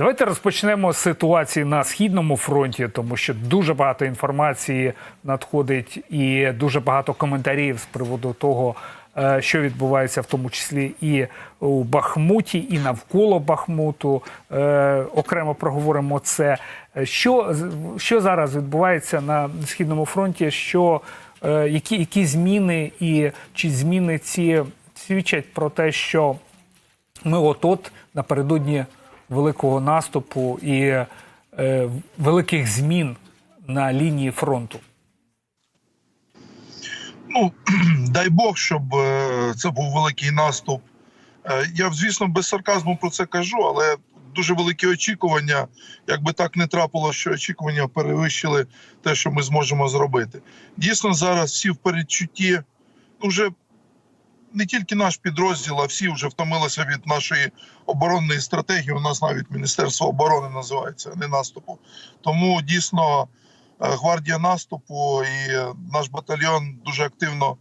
Давайте розпочнемо з ситуації на східному фронті, тому що дуже багато інформації надходить і дуже багато коментарів з приводу того, е, що відбувається, в тому числі і у Бахмуті, і навколо Бахмуту. Е, Окремо проговоримо це. Що, що зараз відбувається на східному фронті? Що, е, які, які зміни і чи зміни ці свідчать про те, що ми от-от напередодні великого наступу і е, великих змін на лінії фронту. Ну дай Бог, щоб е, це був великий наступ. Е, Я, звісно, без сарказму про це кажу, але дуже великі очікування. Якби так не трапило, що очікування перевищили те, що ми зможемо зробити. Дійсно, зараз всі в передчутті, вже не тільки наш підрозділ, а всі вже втомилися від нашої оборонної стратегії. У нас навіть Міністерство оборони називається, а не наступу. Тому дійсно е, гвардія наступу і наш батальйон дуже активно,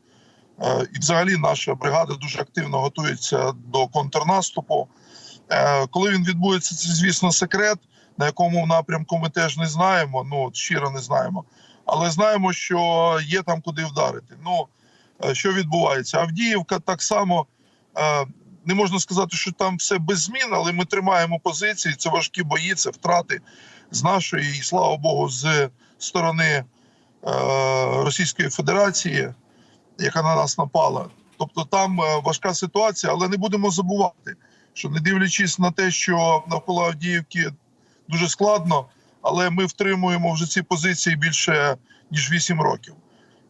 е, і взагалі наша бригада дуже активно готується до контрнаступу. Е, Коли він відбудеться, це звісно секрет, на якому напрямку ми теж не знаємо. Ну щиро не знаємо. Але знаємо, що є там куди вдарити. Ну що відбувається? Авдіївка так само. е, Не можна сказати, що там все без змін, але ми тримаємо позиції. Це важкі бої, це втрати з нашої, і слава Богу, з сторони е, Російської Федерації, яка на нас напала. Тобто там е, важка ситуація, але не будемо забувати, що не дивлячись на те, що навколо Авдіївки дуже складно, але ми втримуємо вже ці позиції більше ніж 8 років.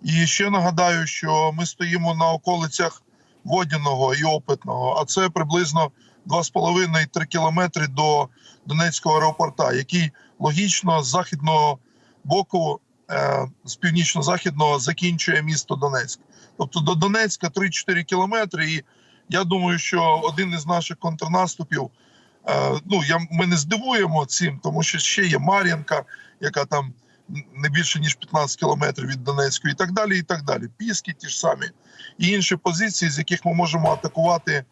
І ще нагадаю, що ми стоїмо на околицях Водяного і Опитного, а це приблизно 2,5-3 кілометри до Донецького аеропорта, який логічно з західного боку, е, з північно-західного закінчує місто Донецьк. Тобто до Донецька 3-4 кілометри. І я думаю, що один із наших контрнаступів, е, ну я ми не здивуємо цим, тому що ще є Мар'їнка, яка там не більше ніж 15 кілометрів від Донецької, і так далі. І так далі. Піски ті ж самі і інші позиції, з яких ми можемо атакувати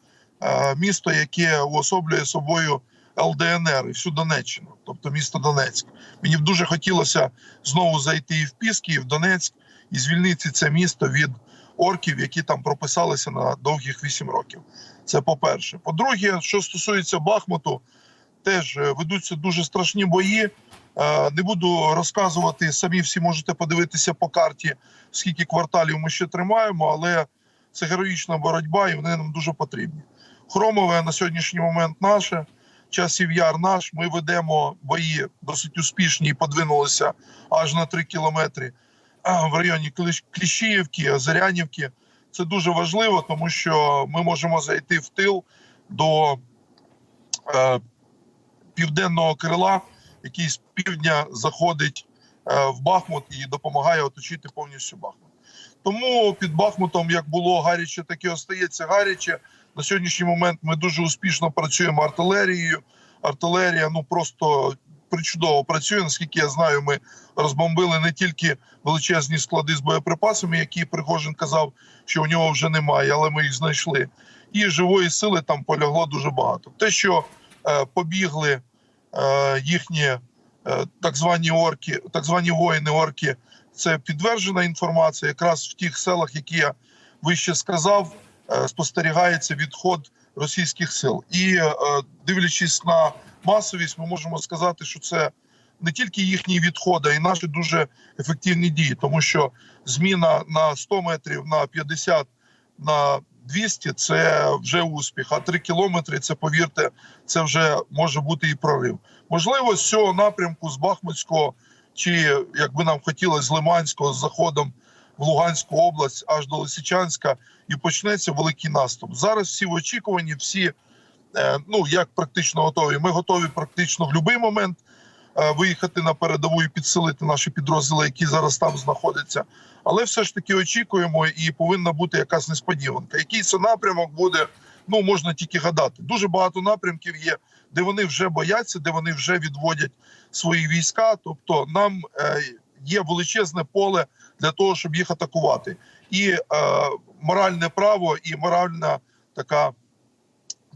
е, місто, яке уособлює собою ЛДНР і всю Донеччину, тобто місто Донецьк. Мені б дуже хотілося знову зайти і в Піски, і в Донецьк, і звільнити це місто від орків, які там прописалися на довгих 8 років. Це по-перше. По-друге, що стосується Бахмуту, теж е, ведуться дуже страшні бої. Е, Не буду розказувати, самі всі можете подивитися по карті, скільки кварталів ми ще тримаємо, але це героїчна боротьба, і вони нам дуже потрібні. Хромове на сьогоднішній момент наше, часів яр наш. Ми ведемо бої досить успішні і подвинулися аж на 3 кілометри в районі Кліщіївки, Озерянівки. Це дуже важливо, тому що ми можемо зайти в тил до е, південного крила, який з півдня заходить е, в Бахмут і допомагає оточити повністю Бахмут. Тому під Бахмутом, як було гаряче, так і остається гаряче. На сьогоднішній момент ми дуже успішно працюємо артилерією. Артилерія ну просто причудово працює. Наскільки я знаю, ми розбомбили не тільки величезні склади з боєприпасами, які Пригожин казав, що у нього вже немає, але ми їх знайшли. І живої сили там полягло дуже багато. Те, що е, побігли їхні е, так звані орки, так звані воїни орки, це підтверджена інформація. Якраз в тих селах, які я вище сказав, е, спостерігається відход російських сил. І е, дивлячись на масовість, ми можемо сказати, що це не тільки їхній відход, а й наші дуже ефективні дії, тому що зміна на 100 метрів, на 50, на 200 – це вже успіх. А 3 кілометри це повірте, це вже може бути і прорив. Можливо, з цього напрямку з Бахмутського, чи як би нам хотілося, з Лиманського, з заходом в Луганську область аж до Лисичанська, і почнеться великий наступ. Зараз всі в очікуванні, всі е, ну як практично готові. Ми готові практично в будь-який момент виїхати на передову і підсилити наші підрозділи, які зараз там знаходяться. Але все ж таки очікуємо, і повинна бути якась несподіванка. Який це напрямок буде, ну можна тільки гадати. Дуже багато напрямків є, де вони вже бояться, де вони вже відводять свої війська. Тобто, нам е, є величезне поле для того, щоб їх атакувати, і е, моральне право, і моральна така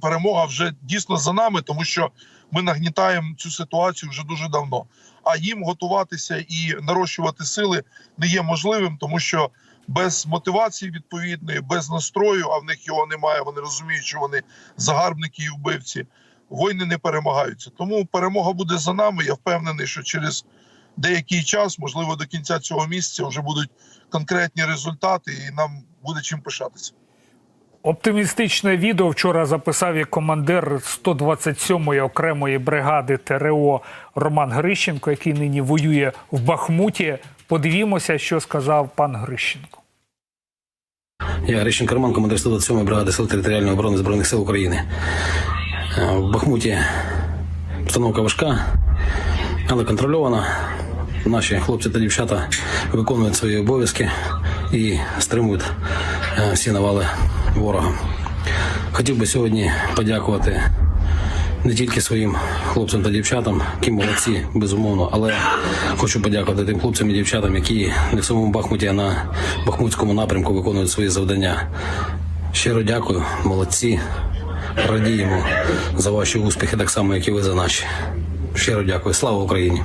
перемога вже дійсно за нами, тому що ми нагнітаємо цю ситуацію вже дуже давно. А їм готуватися і нарощувати сили не є можливим, тому що без мотивації відповідної, без настрою, а в них його немає. Вони розуміють, що вони загарбники і вбивці. Війни не перемагаються. Тому перемога буде за нами. Я впевнений, що через деякий час, можливо, до кінця цього місяця, вже будуть конкретні результати, і нам буде чим пишатися. Оптимістичне відео вчора записав і командир 127-ї окремої бригади ТРО Роман Грищенко, який нині воює в Бахмуті. Подивімося, що сказав пан Грищенко. Я Грищенко Роман, командир 127-ї бригади Сил територіальної оборони Збройних сил України. Е, В Бахмуті обстановка важка, але контрольована. Наші хлопці та дівчата виконують свої обов'язки і стримують е, всі навали ворога. Хотів би сьогодні подякувати не тільки своїм хлопцям та дівчатам, які молодці, безумовно, але хочу подякувати тим хлопцям і дівчатам, які не в самому Бахмуті, а на Бахмутському напрямку виконують свої завдання. Щиро дякую, молодці. Радіємо за ваші успіхи, так само, як і ви за наші. Щиро дякую. Слава Україні!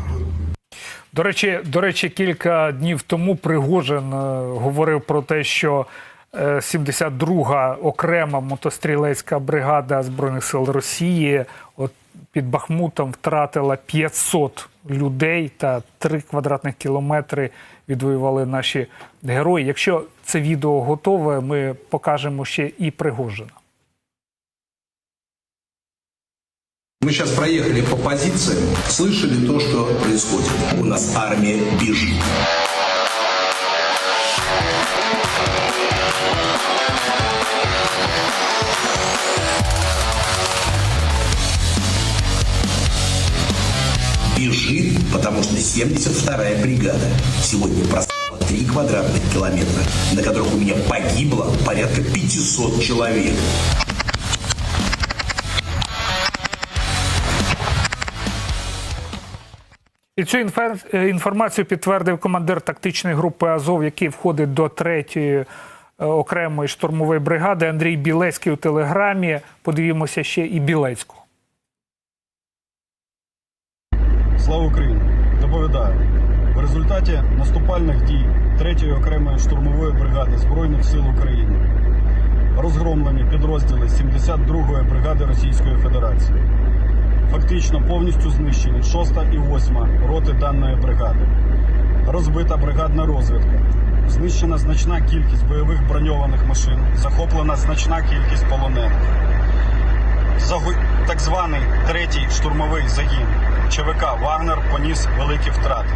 До речі, до речі, кілька днів тому Пригожин е, говорив про те, що 72-га окрема мотострілецька бригада збройних сил Росії от під Бахмутом втратила 500 людей та 3 квадратних кілометри відвоювали наші герої. Якщо це відео готове, ми покажемо ще і Пригожина. Мы сейчас проехали по позициям, слышали то, что происходит. У нас армия бежит. Бежит, потому что 72-я бригада сегодня простала 3 квадратных километра, на которых у меня погибло порядка 500 человек. І цю е, інформацію підтвердив командир тактичної групи Азов, який входить до третьої окремої штурмової бригади Андрій Білецький у телеграмі. Подивімося ще і Білецького. Слава Україні! Доповідаю. В результаті наступальних дій 3-ї окремої штурмової бригади Збройних сил України розгромлені підрозділи 72-ї бригади Російської Федерації. Фактично повністю знищені 6 і 8 роти даної бригади. Розбита бригадна розвідка. Знищена значна кількість бойових броньованих машин, захоплена значна кількість полонених. Загу- так званий третій штурмовий загін ЧВК Вагнер поніс великі втрати.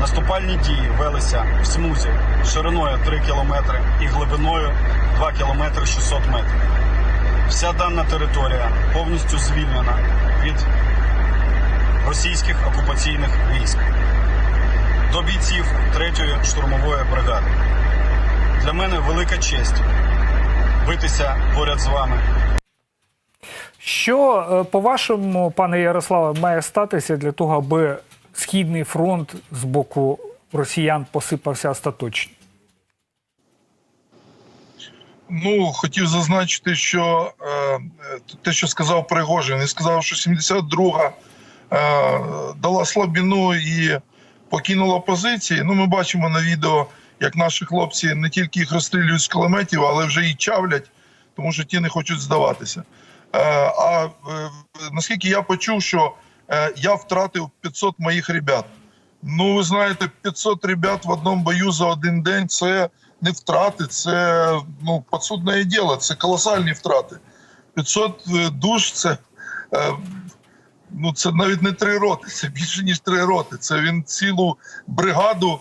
Наступальні дії велися в смузі шириною 3 кілометри і глибиною 2 кілометри 600 метрів. Вся дана територія повністю звільнена від російських окупаційних військ. До бійців 3-ї штурмової бригади. Для мене велика честь битися поряд з вами Що, е, по-вашому, пане Ярославе, має статися для того, аби східний фронт з боку росіян посипався остаточно? Ну, хотів зазначити, що е, е, те, що сказав Пригожин, і сказав, що 72-га е, дала слабіну і покинула позиції. Ну, ми бачимо на відео, як наші хлопці не тільки їх розстрілюють з кулеметів, але вже і чавлять, тому що ті не хочуть здаватися. Е, а е, наскільки я почув, що е, я втратив 500 моїх ребят. Ну, ви знаєте, 500 ребят в одному бою за один день це не втрати, це ну, підсудне діло, це колосальні втрати. 500 душ це, ну, це навіть не три роти, це більше ніж три роти. Це він цілу бригаду,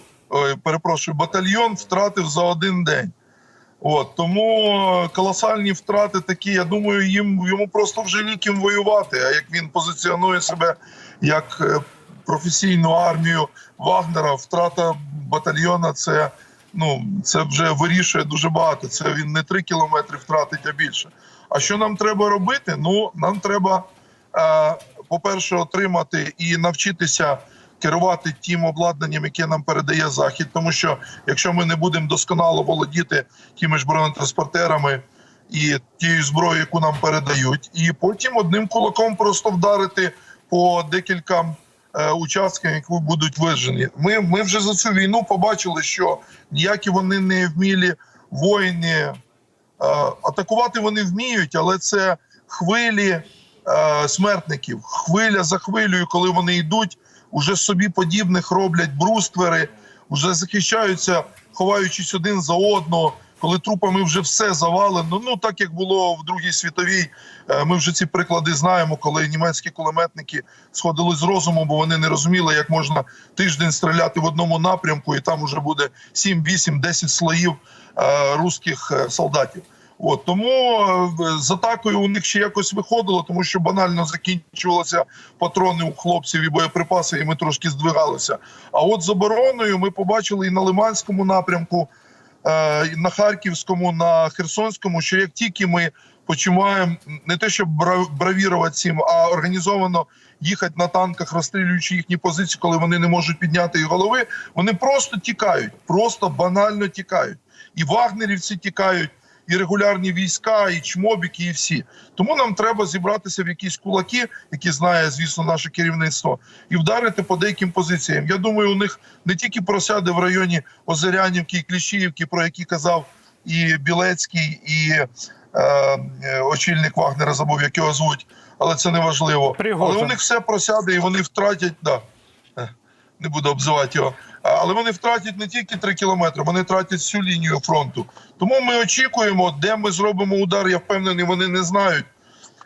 перепрошую, батальйон втратив за один день. От, тому е, колосальні втрати такі, я думаю, їм йому просто вже ніким воювати. А як він позиціонує себе як е, професійну армію Вагнера, втрата батальйона це, ну, це вже вирішує дуже багато. Це він не три кілометри втратить, а більше. А що нам треба робити? Ну, нам треба, е, по-перше, отримати і навчитися керувати тим обладнанням, яке нам передає захід. Тому що якщо ми не будемо досконало володіти тими ж бронетранспортерами і тією зброєю, яку нам передають, і потім одним кулаком просто вдарити по декілька е, участкам, які будуть вижені. Ми, ми вже за цю війну побачили, що ніякі вони не вмілі воїни. Е, атакувати вони вміють, але це хвилі е, смертників, хвиля за хвилею, коли вони йдуть, уже собі подібних роблять бруствери, вже захищаються, ховаючись один за одного. Коли трупами вже все завалено, ну так як було в Другій світовій, е, ми вже ці приклади знаємо, коли німецькі кулеметники сходили з розуму, бо вони не розуміли, як можна тиждень стріляти в одному напрямку, і там вже буде 7, 8, 10 слоїв е, русських солдатів. От тому е, з атакою у них ще якось виходило, тому що банально закінчувалися патрони у хлопців і боєприпаси, і ми трошки здвигалися. А от з обороною ми побачили і на Лиманському напрямку, е, і на Харківському, на Херсонському, що як тільки ми починаємо не те, щоб бра- бравірувати цим, а організовано їхати на танках, розстрілюючи їхні позиції, коли вони не можуть підняти голови, вони просто тікають, просто банально тікають. І вагнерівці тікають, і регулярні війська, і чмобіки, і всі. Тому нам треба зібратися в якісь кулаки, які знає, звісно, наше керівництво, і вдарити по деяким позиціям. Я думаю, у них не тільки просяде в районі Озерянівки і Кліщіївки, про які казав і Білецький, і е, е, очільник Вагнера забув, як його звуть, але це не важливо. Пригожин. Але у них все просяде, і вони втратять. Да, е, не буду обзивати його. Але вони втратять не тільки 3 кілометри, вони втратять всю лінію фронту. Тому ми очікуємо, де ми зробимо удар. Я впевнений, вони не знають.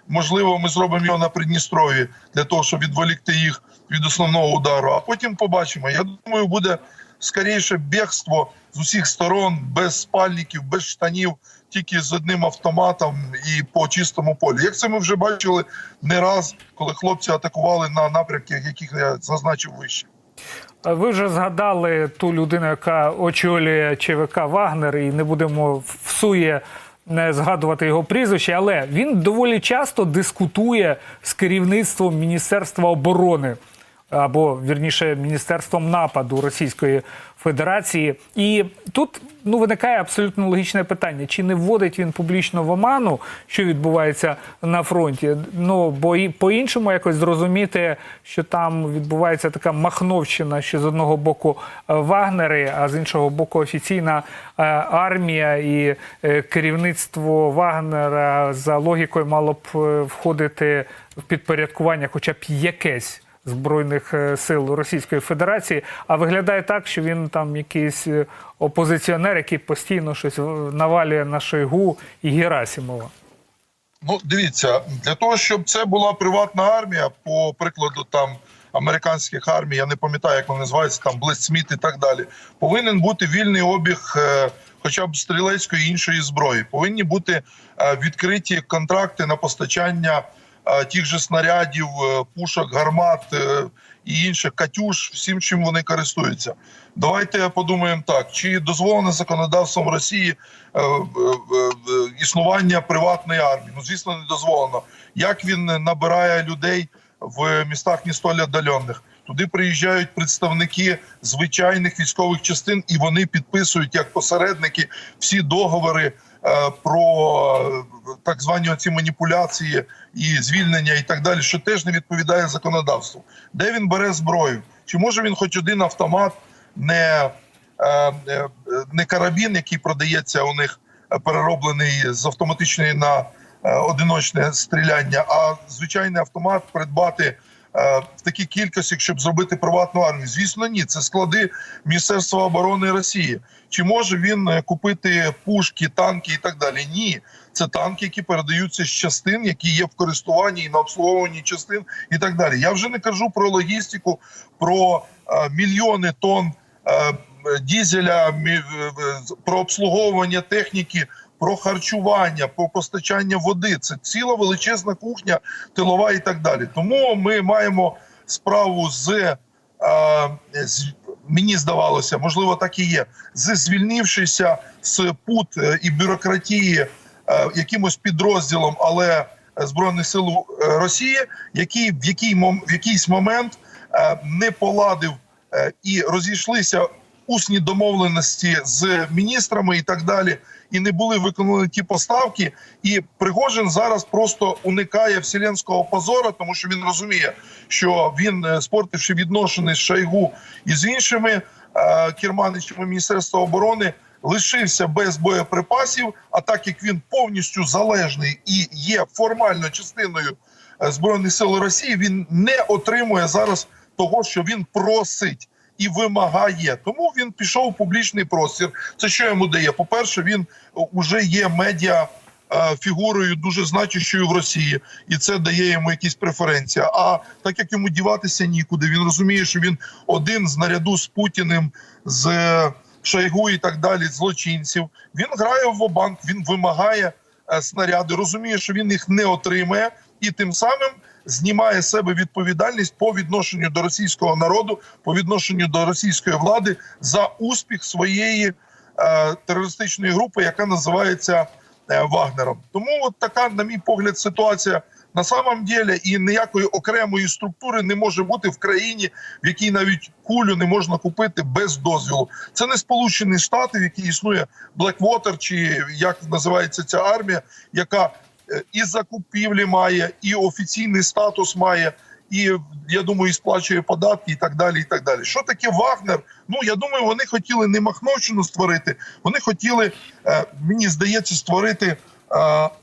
Можливо, ми зробимо його на Придністров'ї для того, щоб відволікти їх від основного удару. А потім побачимо. Я думаю, буде скоріше бігство з усіх сторон, без спальників, без штанів, тільки з одним автоматом і по чистому полі. Як це ми вже бачили не раз, коли хлопці атакували на напрямках, яких я зазначив вище. Ви вже згадали ту людину, яка очолює ЧВК Вагнер, і не будемо всує не згадувати його прізвище, але він доволі часто дискутує з керівництвом Міністерства оборони або вірніше Міністерством нападу Російської Федерації. І тут ну виникає абсолютно логічне питання: чи не вводить він публічно в оману, що відбувається на фронті? Ну бо і по-іншому якось зрозуміти, що там відбувається така махновщина, що з одного боку е, вагнери, а з іншого боку офіційна е, армія і е, керівництво Вагнера за логікою мало б входити в підпорядкування, хоча б якесь збройних е, сил Російської Федерації. А виглядає так, що він там якийсь е, опозиціонер, який постійно щось навалює на Шойгу і Герасимова. Ну, дивіться, для того, щоб це була приватна армія, по прикладу там американських армій, я не пам'ятаю, як вони називаються, там Блесцміт і так далі, повинен бути вільний обіг, е, хоча б стрілецької іншої зброї. Повинні бути відкриті контракти на постачання тих же снарядів, е, пушок, гармат е, і інших катюш, всім, чим вони користуються. Давайте подумаємо так: чи дозволено законодавством Росії е, існування приватної армії? Ну, звісно, не дозволено. Як він набирає людей в містах не столь віддалених? Туди приїжджають представники звичайних військових частин, і вони підписують як посередники всі договори про е, так звані оці маніпуляції і звільнення, і так далі, що теж не відповідає законодавству. Де він бере зброю? Чи може він хоч один автомат, не, е, е, не карабін, який продається у них е, перероблений з автоматичної на е, одиночне стріляння, а звичайний автомат придбати е, в такій кількості, щоб зробити приватну армію? Звісно, ні. Це склади Міністерства оборони Росії. Чи може він е, купити пушки, танки і так далі? Ні, це танки, які передаються з частин, які є в користуванні і на обслуговуванні частин, і так далі. Я вже не кажу про логістику, про е, мільйони тонн е, дізеля, е, е, про обслуговування техніки. Про харчування, про постачання води це ціла величезна кухня, тилова і так далі. Тому ми маємо справу з, е, з мені здавалося, можливо, так і є, з звільнившися з пут е, і бюрократії е, якимось підрозділом, але збройних сил Росії, який в який в якийсь момент е, не поладив е, і розійшлися усні домовленості з міністрами і так далі, і не були виконані ті поставки. І Пригожин зараз просто уникає вселенського позора, тому що він розуміє, що він, е, спортивши відношення з Шойгу і з іншими е, керманичами Міністерства оборони, лишився без боєприпасів. А так як він повністю залежний і є формально частиною е, збройних сил Росії, він не отримує зараз того, що він просить. І вимагає, тому він пішов у публічний простір. Це що йому дає? По перше, він вже є медіа е, фігурою дуже значущою в Росії, і це дає йому якісь преференції. А так як йому діватися нікуди, він розуміє, що він один з наряду з Путіним, з е, Шойгу і так далі, злочинців. Він грає в обанк, він вимагає е, снаряди, розуміє, що він їх не отримає, і тим самим знімає себе відповідальність по відношенню до російського народу, по відношенню до російської влади за успіх своєї е, терористичної групи, яка називається е, Вагнером. Тому от така, на мій погляд, ситуація на самом деле і ніякої окремої структури не може бути в країні, в якій навіть кулю не можна купити без дозволу. Це не Сполучені Штати, в якій існує Blackwater, чи як називається ця армія, яка і закупівлі має, і офіційний статус має. І я думаю, і сплачує податки, і так далі. І так далі. Що таке Вагнер? Ну я думаю, вони хотіли не Махновщину створити. Вони хотіли, е, мені здається, створити е,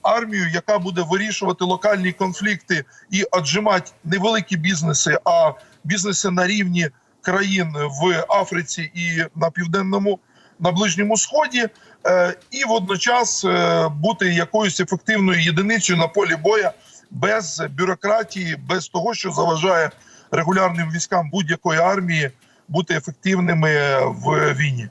армію, яка буде вирішувати локальні конфлікти і отжимати невеликі бізнеси, а бізнеси на рівні країн в Африці і на південному на ближньому сході, і водночас е, бути якоюсь ефективною єдиницею на полі боя без бюрократії, без того, що заважає регулярним військам будь-якої армії бути ефективними в війні.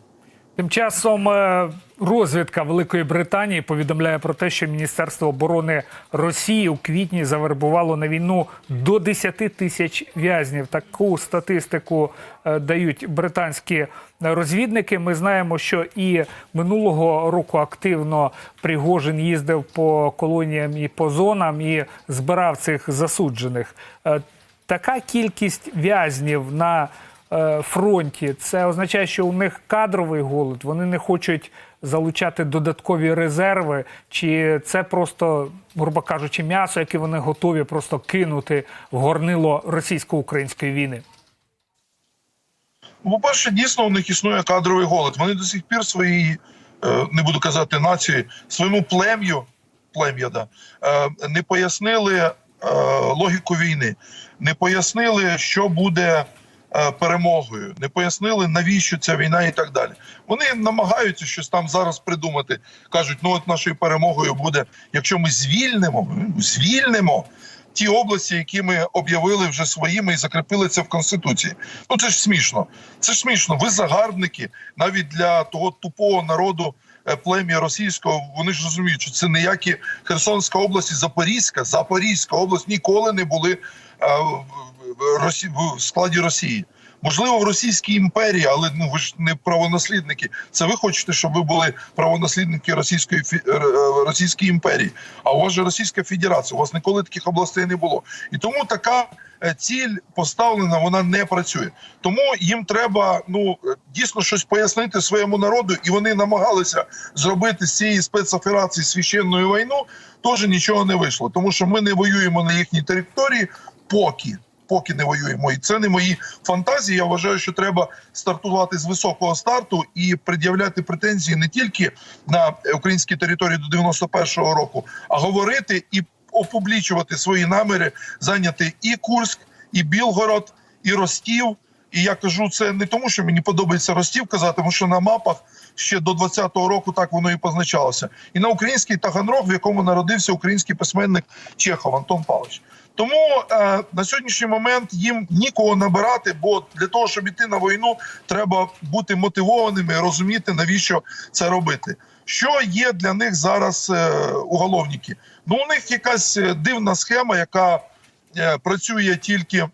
Тим часом е, розвідка Великої Британії повідомляє про те, що Міністерство оборони Росії у квітні завербувало на війну до 10 тисяч в'язнів. Таку статистику е, дають британські розвідники. Ми знаємо, що і минулого року активно Пригожин їздив по колоніям і по зонам і збирав цих засуджених. Е, Така кількість в'язнів на е, фронті, це означає, що у них кадровий голод, вони не хочуть залучати додаткові резерви, чи це просто, грубо кажучи, м'ясо, яке вони готові просто кинути в горнило російсько-української війни. Ну, По-перше, дійсно у них існує кадровий голод. Вони до сих пір своїй, е, не буду казати нації, своєму плем'ю, плем'я, да, е, не пояснили е, логіку війни, не пояснили, що буде перемогою, не пояснили, навіщо ця війна і так далі. Вони намагаються щось там зараз придумати. Кажуть, ну от нашою перемогою буде, якщо ми звільнимо, звільнимо ті області, які ми об'явили вже своїми і закріпили це в конституції. Ну це ж смішно. Це ж смішно. Ви загарбники навіть для того тупого народу. е, Плем'я російського, вони ж розуміють, що це ніякі Херсонська область і Запорізька, Запорізька область ніколи не були е, Росі- в складі Росії. Можливо, в Російській імперії, але ну ви ж не правонаслідники. Це ви хочете, щоб ви були правонаслідники Російської е, е, Російської імперії. А у вас же Російська Федерація. У вас ніколи таких областей не було. І тому така е, ціль поставлена, вона не працює. Тому їм треба ну дійсно щось пояснити своєму народу, і вони намагалися зробити з цієї спецоперації священну війну. Теж нічого не вийшло, тому що ми не воюємо на їхній території поки. Поки не воюємо, і це не мої фантазії. Я вважаю, що треба стартувати з високого старту і пред'являти претензії не тільки на українській території до 91-го року, а говорити і опублічувати свої наміри зайняти і Курськ, і Білгород, і Ростів. І я кажу це не тому, що мені подобається Ростів казати, тому що на мапах ще до 20-го року так воно і позначалося. І на український Таганрог, в якому народився український письменник Чехов Антон Павлович. Тому е, на сьогоднішній момент їм нікого набирати, бо для того, щоб іти на війну, треба бути мотивованими, розуміти, навіщо це робити. Що є для них зараз е, уголовники? Ну, у них якась е, дивна схема, яка е, працює тільки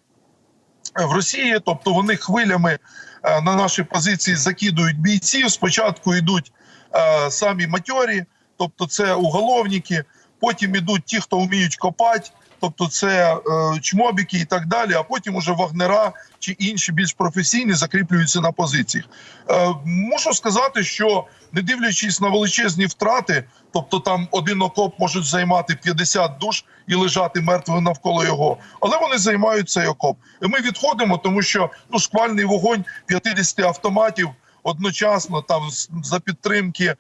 в Росії, тобто вони хвилями е, на наші позиції закидують бійців. Спочатку йдуть е, самі матьорі, тобто це уголовники, потім йдуть ті, хто вміють копати, тобто це е, чмобіки і так далі. А потім уже вагнера чи інші більш професійні закріплюються на позиціях. Е, мушу сказати, що не дивлячись на величезні втрати, тобто там один окоп можуть займати 50 душ і лежати мертвим навколо його, але вони займають цей окоп. І ми відходимо, тому що ну шквальний вогонь 50 автоматів одночасно там за підтримки е,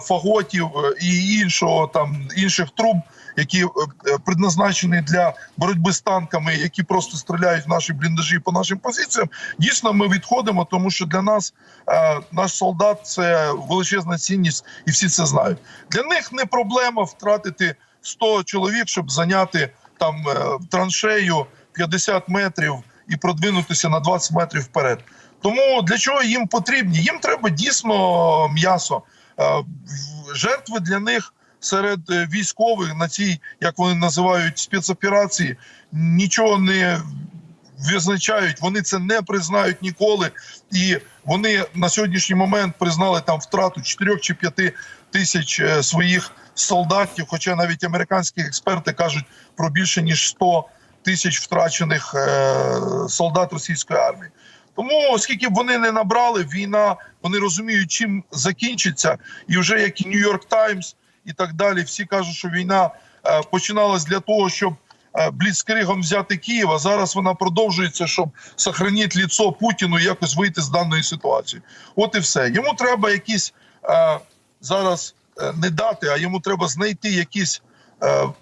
фаготів е, і іншого там інших труб, які е, е, предназначені для боротьби з танками, які просто стріляють в наші бліндажі по нашим позиціям. Дійсно, ми відходимо, тому що для нас е, наш солдат це величезна цінність, і всі це знають. Для них не проблема втратити 100 чоловік, щоб зайняти там траншею 50 метрів і продвинутися на 20 метрів вперед. Тому для чого їм потрібні? Їм треба дійсно м'ясо. Жертви для них серед е, військових на цій, як вони називають, спецоперації нічого не визначають. Вони це не признають ніколи. І вони на сьогоднішній момент признали там втрату 4 чи 5 тисяч е, своїх солдатів. Хоча навіть американські експерти кажуть про більше ніж 100 тисяч втрачених е, солдат російської армії. Тому, оскільки б вони не набрали війна, вони розуміють, чим закінчиться, і вже як і Нью-Йорк Таймс і так далі, всі кажуть, що війна е, починалась для того, щоб е, бліцкригом взяти Київ, а зараз вона продовжується, щоб сохранити ліцо Путіну і якось вийти з даної ситуації. От і все. Йому треба якісь е, зараз не дати, а йому треба знайти якісь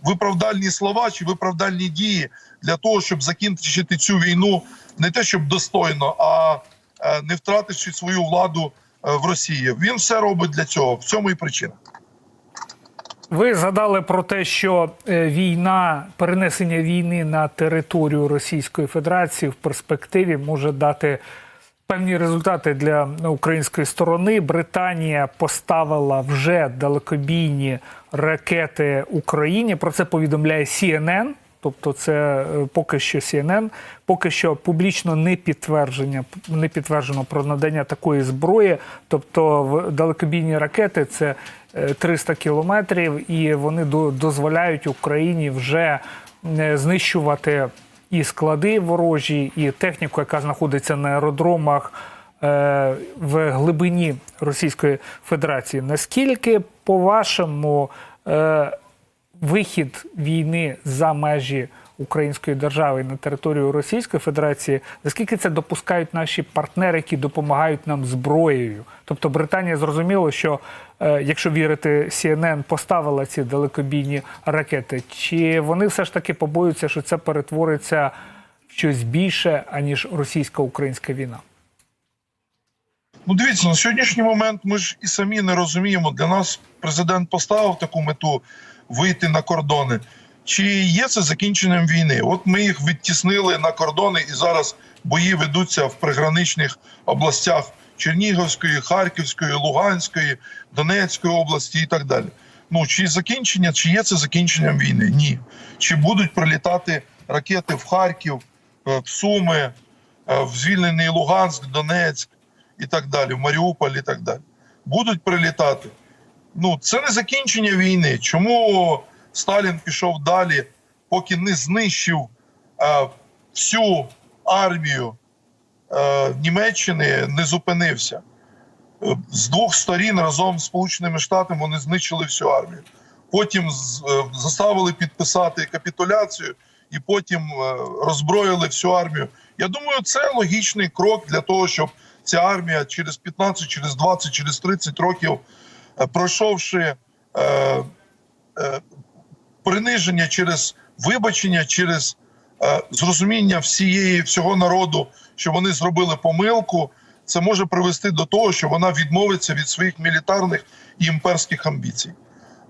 виправдальні слова чи виправдальні дії для того, щоб закінчити цю війну не те, щоб достойно, а не втративши свою владу в Росії. Він все робить для цього. В цьому і причина. Ви згадали про те, що е, війна, перенесення війни на територію Російської Федерації в перспективі може дати певні результати для української сторони. Британія поставила вже далекобійні ракети Україні. Про це повідомляє CNN. Тобто, це е, поки що CNN, поки що публічно не підтвердження, не підтверджено про надання такої зброї. Тобто, в- далекобійні ракети це 300 кілометрів, і вони до- дозволяють Україні вже е, знищувати і склади ворожі, і техніку, яка знаходиться на аеродромах е, в глибині Російської Федерації. Наскільки, по-вашому, е, вихід війни за межі Української держави на територію Російської Федерації, наскільки це допускають наші партнери, які допомагають нам зброєю? Тобто Британія зрозуміло, що е, якщо вірити CNN, поставила ці далекобійні ракети, чи вони все ж таки побоюються, що це перетвориться в щось більше аніж російсько-українська війна? Ну, дивіться, на сьогоднішній момент ми ж і самі не розуміємо. Для нас президент поставив таку мету вийти на кордони. Чи є це закінченням війни? От ми їх відтіснили на кордони, і зараз бої ведуться в приграничних областях Чернігівської, Харківської, Луганської, Донецької області і так далі. Ну чи закінчення, чи є це закінченням війни? Ні. Чи будуть прилітати ракети в Харків, е, в Суми, е, в звільнений Луганськ, Донецьк і так далі, в Маріуполь і так далі. Будуть прилітати. Ну, це не закінчення війни. Чому Сталін пішов далі, поки не знищив е, всю армію е, Німеччини, не зупинився. Е, З двох сторін разом з Сполученими Штатами вони знищили всю армію. Потім з- е, заставили підписати капітуляцію і потім е, роззброїли всю армію. Я думаю, це логічний крок для того, щоб ця армія через 15, через 20, через 30 років, е, пройшовши е, е, приниження через вибачення, через е, зрозуміння всієї всього народу, що вони зробили помилку, це може привести до того, що вона відмовиться від своїх мілітарних і імперських амбіцій.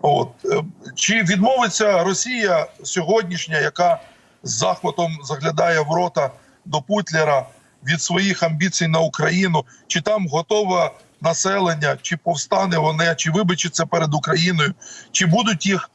От Е, чи відмовиться Росія сьогоднішня, яка з захватом заглядає в рота до Путлера від своїх амбіцій на Україну, чи там готове населення, чи повстане вони, чи вибачиться перед Україною, чи будуть їх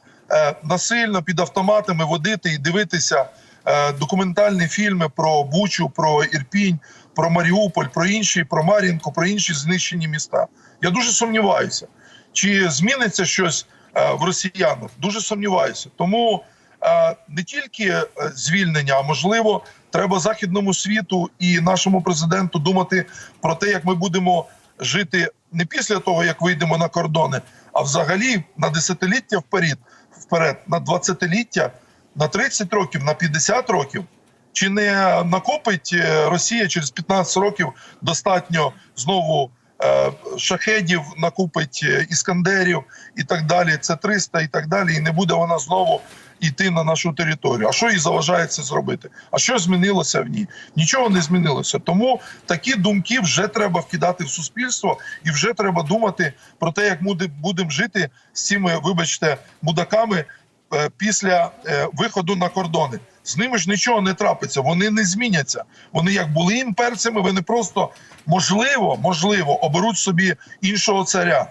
насильно під автоматами водити і дивитися е, документальні фільми про Бучу, про Ірпінь, про Маріуполь, про інші, про Мар'їнку, про інші знищені міста. Я дуже сумніваюся, чи зміниться щось е, в росіянах. Дуже сумніваюся. Тому е, не тільки е, звільнення, а можливо, треба західному світу і нашому президенту думати про те, як ми будемо жити не після того, як вийдемо на кордони, а взагалі на десятиліття вперед, вперед, на 20-ліття, на 30 років, на 50 років. Чи не накопить е, Росія через 15 років достатньо знову е, шахедів, накупить е, іскандерів і так далі. Це 300 і так далі. І не буде вона знову йти на нашу територію. А що їй заважає це зробити? А що змінилося в ній? Нічого не змінилося. Тому такі думки вже треба вкидати в суспільство, і вже треба думати про те, як ми будемо жити з цими, вибачте, мудаками е, після е, виходу на кордони. З ними ж нічого не трапиться, вони не зміняться. Вони як були імперцями, вони просто можливо, можливо, оберуть собі іншого царя.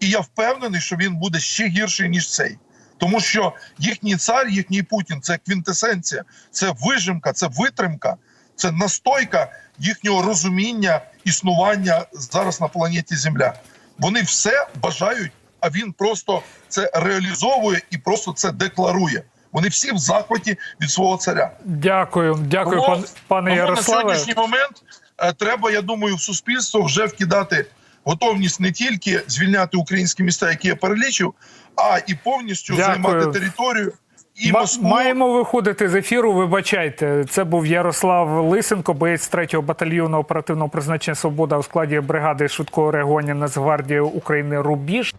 І я впевнений, що він буде ще гірший ніж цей. Тому що їхній цар, їхній Путін це квінтесенція, це вижимка, це витримка, це настойка їхнього розуміння існування зараз на планеті Земля. Вони все бажають, а він просто це реалізовує і просто це декларує. Вони всі в захваті від свого царя. Дякую, дякую, Тому- пан, пане тому на сьогоднішній момент е, треба, я думаю, в суспільство вже вкидати готовність не тільки звільняти українські міста, які я перелічив, а і повністю Дякую. займати територію і Москву. Маємо виходити з ефіру. Вибачайте, це був Ярослав Лисенко, боєць 3-го батальйону оперативного призначення Свобода у складі бригади швидкого реагування Нацгвардії України Рубіж.